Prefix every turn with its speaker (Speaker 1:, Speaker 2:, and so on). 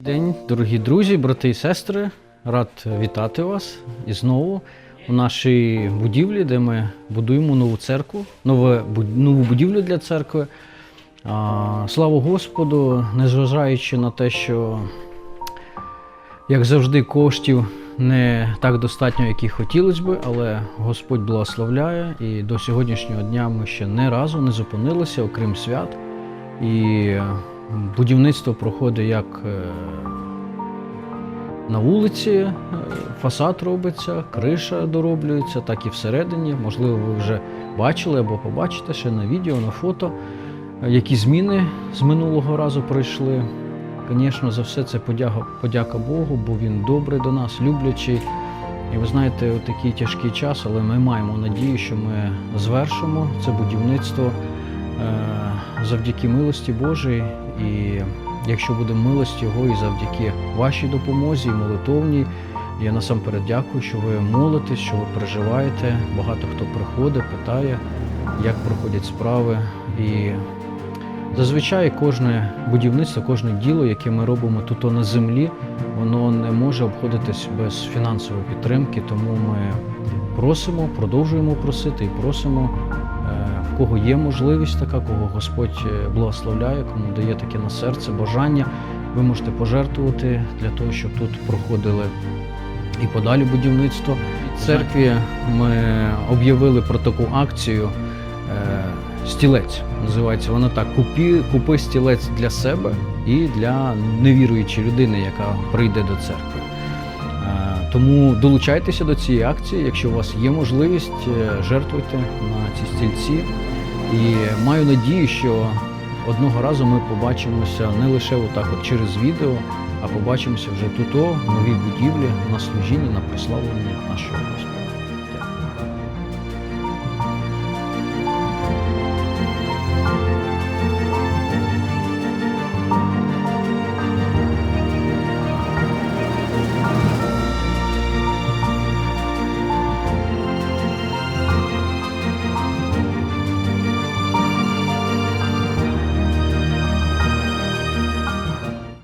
Speaker 1: День, дорогі друзі, брати і сестри. Рад вітати вас і знову у нашій будівлі, де ми будуємо нову церкву, нове, нову будівлю для церкви. Слава Господу, незважаючи на те, що, як завжди, коштів не так достатньо, як і хотілося би, але Господь благословляє, і до сьогоднішнього дня ми ще не разу не зупинилися, окрім свят. І будівництво проходить як е, на вулиці, е, фасад робиться, криша дороблюється, так і всередині. Можливо, ви вже бачили або побачите ще на відео, на фото, е, які зміни з минулого разу пройшли. Звісно, за все це подяка, подяка Богу, бо він добрий до нас, люблячий. І ви знаєте, такий тяжкий час, але ми маємо надію, що ми звершимо це будівництво завдяки милості Божій. І якщо буде милость Його і завдяки вашій допомозі і молитовній, я насамперед дякую, що ви молитесь, що ви переживаєте. Багато хто приходить, питає, як проходять справи. І зазвичай кожне будівництво, кожне діло, яке ми робимо тут на землі, воно не може обходитись без фінансової підтримки. Тому ми просимо, продовжуємо просити і просимо в кого є можливість така, кого Господь е, благословляє, кому дає таке на серце бажання, ви можете пожертвувати для того, щоб тут проходили і подалі будівництво. Церкві ми об'явили про таку акцію е, стілець. Називається вона так: купи, купи стілець для себе і для невіруючої людини, яка прийде до церкви. Тому долучайтеся до цієї акції, якщо у вас є можливість, е, жертвуйте на ці стільці. І маю надію, що одного разу ми побачимося не лише отак от через відео, а побачимося вже тут, в новій будівлі, на служінні, на прославлення нашого Господа.